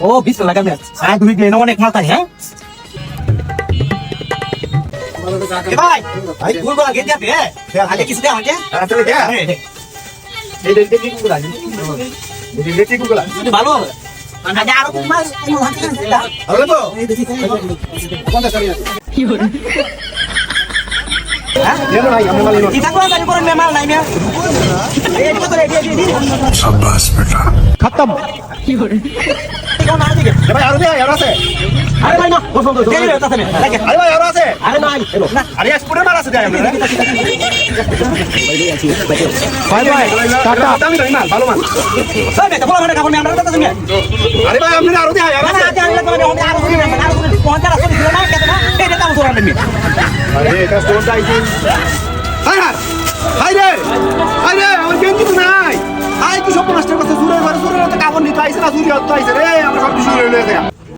ও বিশ লাগাবে হ্যাঁ দুই দিন অনেক তাই হ্যাঁ? ভাই ভাই। গেতে হ্যাঁ? আগে কিছু দে আমাকে। তাড়াতাড়ি দে। হ্যাঁ। এই যে দেখি কুকুর আছে এই দেখি কুকুর আছে ভালো হবে। আগে আরও তো? দেখি, ভাই আমরা মালিক কি করে খতম আরও ভাই লাগে আরে দেয় চাইছি হাই হাই হাই রে হাই রে, আমার গেঞ্জি তো নাই। হাই কি সব নষ্ট করতে সুরে ঘরে সুরে তো কাপড় নিতে আইছে না সুরে হতে আইছে রে আমরা সব কিছু